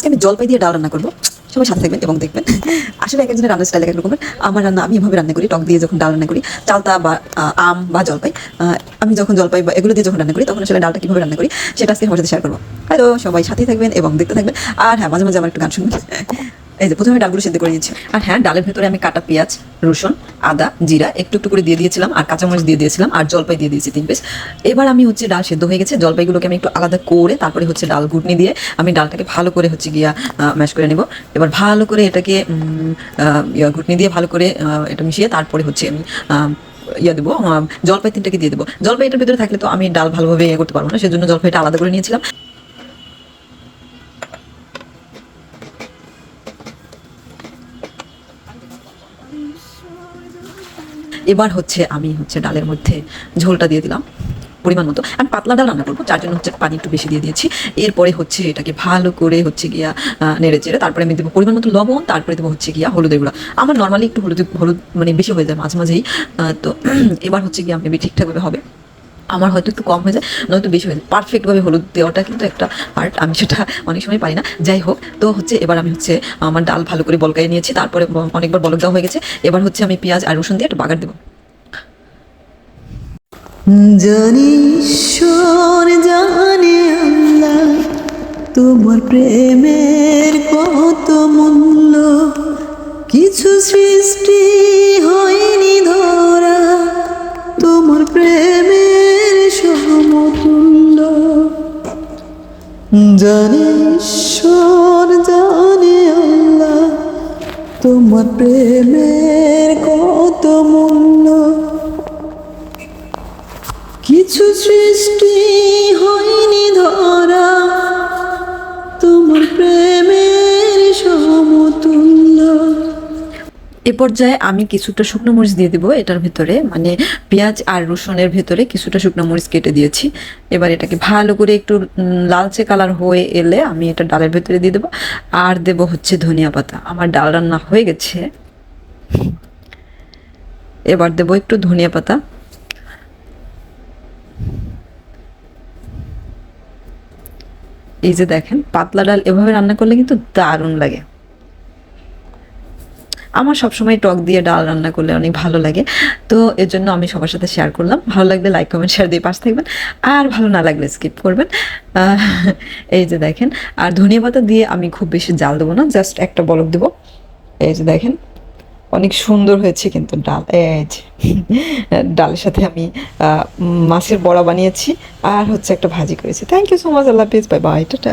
আজকে আমি জলপাই দিয়ে ডাল রান্না করব। সবাই সাথে থাকবেন এবং দেখবেন। আসলে এক একজনের রান্নার স্টাইল এক রকমের। আমার রান্না আমি এভাবে রান্না করি, টক দিয়ে যখন ডাল রান্না করি, চালতা বা আম বা জলপাই আমি যখন জলপাই বা এগুলো দিয়ে যখন রান্না করি, তখন আসলে ডালটা কীভাবে রান্না করি, সেটা আজকে আমার সাথে শেয়ার করব। হ্যালো সবাই সাথেই থাকবেন এবং দেখতে থাকবেন। আর হ্যাঁ মাঝে মাঝে আমার একটু গান শুনবেন। এই যে প্রথমে ডালগুলো সেদ্ধ করে দিয়েছি আর হ্যাঁ ডালের ভেতরে আমি কাটা পেঁয়াজ, রসুন, আদা, জিরা একটু একটু করে দিয়ে দিয়েছিলাম আর কাঁচামরিচ দিয়ে দিয়েছিলাম আর জলপাই দিয়ে দিয়েছি তিন পিস। এবার আমি হচ্ছে ডাল সেদ্ধ হয়ে গেছে। জলপাইগুলোকে আমি একটু আলাদা করে তারপরে হচ্ছে ডাল ঘুটনি দিয়ে আমি ডালটাকে ভালো করে হচ্ছে গিয়া ম্যাশ করে নেব। এবার ভালো করে এটাকে ঘুটনি দিয়ে ভালো করে এটা মিশিয়ে তারপরে হচ্ছে আমি ইয়ে দেবো জলপাই তিনটাকে দিয়ে দেবো। জলপাই এটার ভিতরে থাকলে তো আমি ডাল ভালোভাবে ইয়ে করতে পারব না, সেজন্য জলপাইটা আলাদা করে নিয়েছিলাম। এবার হচ্ছে আমি হচ্ছে ডালের মধ্যে ঝোলটা দিয়ে দিলাম, পরিমাণ মতো। আমি পাতলা ডাল রান্না করব চার জন্য হচ্ছে পানি একটু বেশি দিয়ে দিয়েছি। এরপরে হচ্ছে এটাকে ভালো করে হচ্ছে গিয়া নেড়ে চেড়ে তারপরে আমি দেবো পরিমাণ মতো লবণ, তারপরে দেবো হচ্ছে গিয়া হলুদের গুঁড়া। আমার নর্মালি একটু হলুদ হলুদ মানে বেশি হয়ে যায় মাঝে মাঝেই তো এবার হচ্ছে গিয়া মেবি ঠিকঠাকভাবে হবে। আমার হয়তো একটু কম হয়ে যায়, নয়তো বেশি হয়ে যায়। পারফেক্টভাবে হলুদ দেওয়াটা কিন্তু একটা পার্ট আমি সেটা অনেক সময় পারি না। যাই হোক, তো হচ্ছে এবার আমি হচ্ছে আমার ডাল ভালো করে বলকাই নিয়েছি, তারপরে অনেকবার বলক দেওয়া হয়ে গেছে। এবার হচ্ছে আমি পেঁয়াজ আর রসুন দিয়ে একটু বাগার দেবো। জানি ঈশ্বর জানে আল্লাহ, তোমার প্রেমের কত মূল্য, কিছু সৃষ্টি জানে ঈশ্বর জানে আল্লাহ। তোমার প্রেমের কত এ পর্যায়ে আমি কিছুটা শুকনো মরিচ দিয়ে দেবো এটার ভিতরে। মানে পেঁয়াজ আর রসুনের ভেতরে কিছুটা শুকনো মরিচ কেটে দিয়েছি। এবার এটাকে ভালো করে একটু লালচে কালার হয়ে এলে আমি এটা ডালের ভেতরে দিয়ে দেবো। আর দেবো হচ্ছে ধনিয়া পাতা। আমার ডাল রান্না হয়ে গেছে। এবার দেবো একটু ধনিয়া পাতা। এই যে দেখেন, পাতলা ডাল এভাবে রান্না করলে কিন্তু দারুণ লাগে। আমার সবসময় টক দিয়ে ডাল রান্না করলে অনেক ভালো লাগে। তো এর জন্য আমি সবার সাথে শেয়ার করলাম। ভালো লাগলে লাইক কমেন্ট শেয়ার দিয়ে পাশে থাকবেন। আর ভালো না লাগলে স্কিপ করবেন। এই যে দেখেন, আর ধনিয়া পাতা দিয়ে আমি খুব বেশি জাল দেবো না জাস্ট একটা বলক দেবো। এই যে দেখেন, অনেক সুন্দর হয়েছে কিন্তু ডাল। এই ডালের সাথে আমি মাছের বড়া বানিয়েছি। আর হচ্ছে একটা ভাজি করেছি। থ্যাংক ইউ সো মাচ আল্লাহ হাফিজ। Bye bye tata.